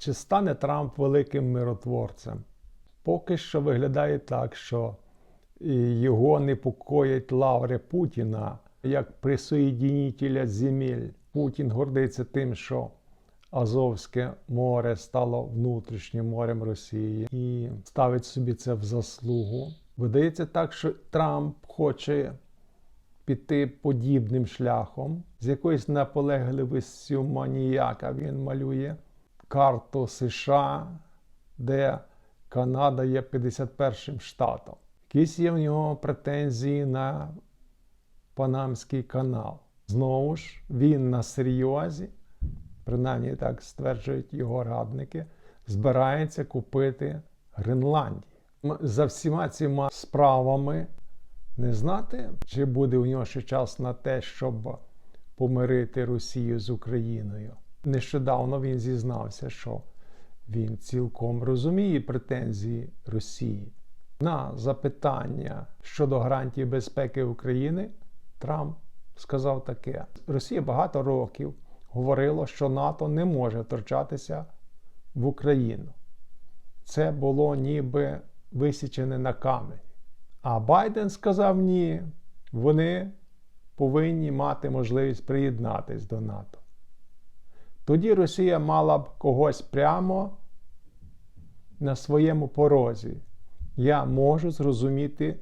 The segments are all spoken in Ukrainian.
Чи стане Трамп великим миротворцем? Поки що виглядає так, що його непокоять лаври Путіна як присоєдінітеля земель. Путін гордиться тим, що Азовське море стало внутрішнім морем Росії і ставить собі це в заслугу. Видається так, що Трамп хоче піти подібним шляхом, з якоюсь наполегливістю маніяка він малює карту США, де Канада є 51 штатом. Якісь є в нього претензії на Панамський канал. Знову ж, він на серйозі, принаймні так стверджують його радники, збирається купити Гренландію. За всіма цими справами не знати, чи буде у нього ще час на те, щоб помирити Росію з Україною. Нещодавно він зізнався, що він цілком розуміє претензії Росії. На запитання щодо гарантії безпеки України Трамп сказав таке: Росія багато років говорила, що НАТО не може втручатися в Україну. Це було ніби висічене на камені. А Байден сказав ні, вони повинні мати можливість приєднатись до НАТО. Тоді Росія мала б когось прямо на своєму порозі. Я можу зрозуміти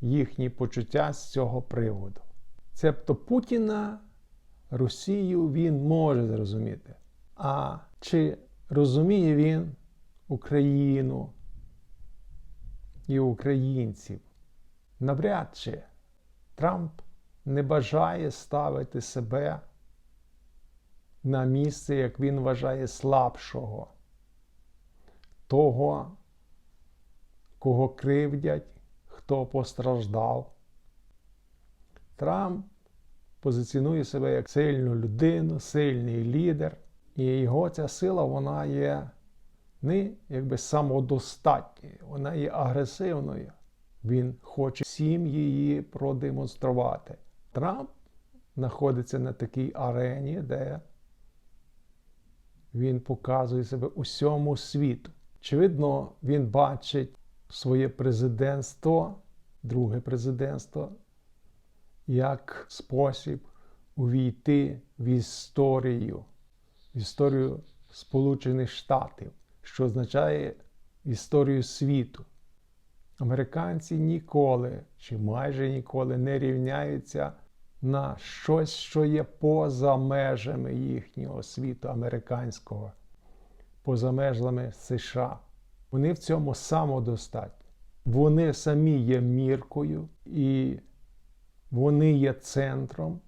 їхні почуття з цього приводу. Цебто Путіна Росію він може зрозуміти. А чи розуміє він Україну і українців? Навряд чи Трамп не бажає ставити себе на місце, як він вважає, слабшого, того, кого кривдять, хто постраждав. Трамп позиціонує себе як сильну людину, сильний лідер, і його ця сила вона є не якби самодостатньою, вона є агресивною. Він хоче всім її продемонструвати. Трамп знаходиться на такій арені, де він показує себе усьому світу. Очевидно, він бачить своє президентство, друге президентство, як спосіб увійти в історію, в історію Сполучених Штатів, що означає історію світу. Американці ніколи чи майже ніколи не рівняються на щось, що є поза межами їхнього світу американського, поза межами США. Вони в цьому самодостатні. Вони самі є міркою, і вони є центром,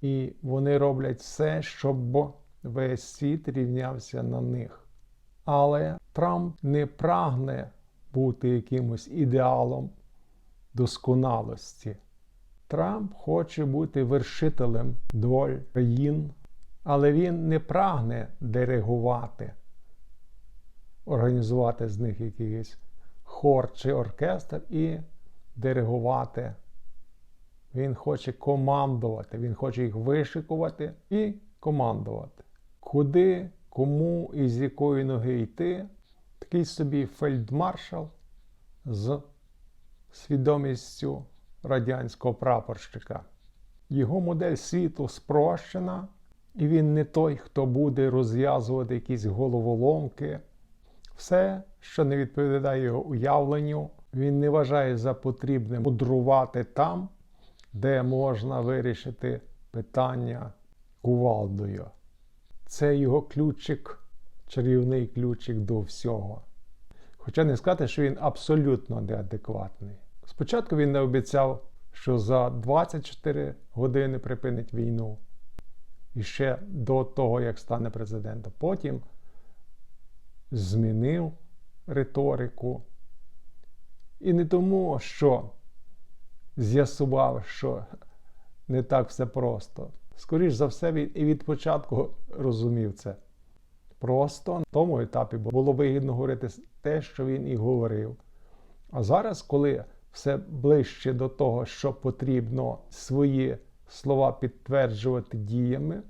і вони роблять все, щоб весь світ рівнявся на них. Але Трамп не прагне бути якимось ідеалом досконалості. Трамп хоче бути вершителем доль країн, але він не прагне диригувати, організувати з них якийсь хор чи оркестр і диригувати. Він хоче командувати, він хоче їх вишикувати і командувати. Куди, кому і з якої ноги йти, такий собі фельдмаршал з свідомістю радянського прапорщика. Його модель світу спрощена, і він не той, хто буде розв'язувати якісь головоломки. Все, що не відповідає його уявленню, він не вважає за потрібне мудрувати там, де можна вирішити питання кувалдою. Це його ключик, чарівний ключик до всього. Хоча не сказати, що він абсолютно неадекватний. Спочатку він не обіцяв, що за 24 години припинить війну. І ще до того, як стане президентом. Потім змінив риторику. І не тому, що з'ясував, що не так все просто. Скоріш за все, він і від початку розумів це. Просто на тому етапі було вигідно говорити те, що він і говорив. А зараз, коли все ближче до того, що потрібно свої слова підтверджувати діями,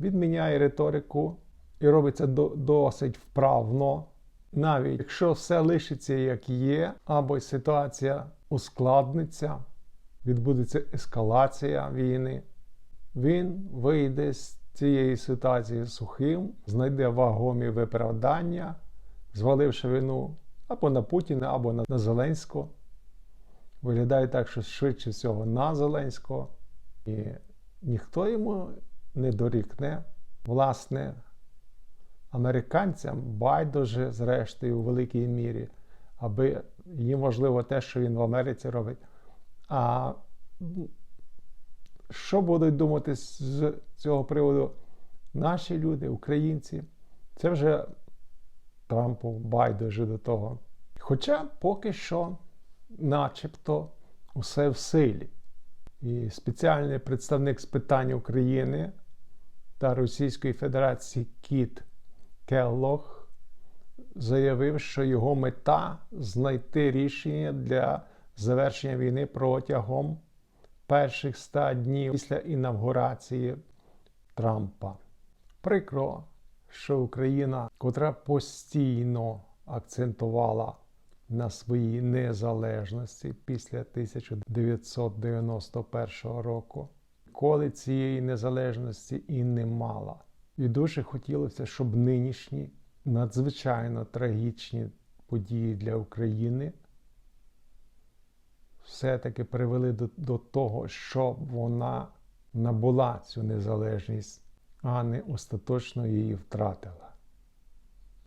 він міняє риторику і робиться до- досить вправно. Навіть якщо все лишиться як є, або ситуація ускладниться, відбудеться ескалація війни, він вийде з цієї ситуації сухим, знайде вагомі виправдання, зваливши вину або на Путіна, або на Зеленського. Виглядає так, що швидше всього на Зеленського. І ніхто йому не дорікне. Власне, американцям байдуже, зрештою, у великій мірі, аби їм важливо те, що він в Америці робить. А що будуть думати з цього приводу наші люди, українці? Це вже Трампу байдуже до того. Хоча поки що, начебто, усе в силі. І спеціальний представник з питань України та Російської Федерації Кіт Келлог заявив, що його мета знайти рішення для завершення війни протягом перших 100 днів після інавгурації Трампа. Прикро, що Україна, котра постійно акцентувала на своїй незалежності після 1991 року, коли цієї незалежності і не мала. І дуже хотілося, щоб нинішні надзвичайно трагічні події для України все-таки привели до, до того, щоб вона набула цю незалежність, а не остаточно її втратила.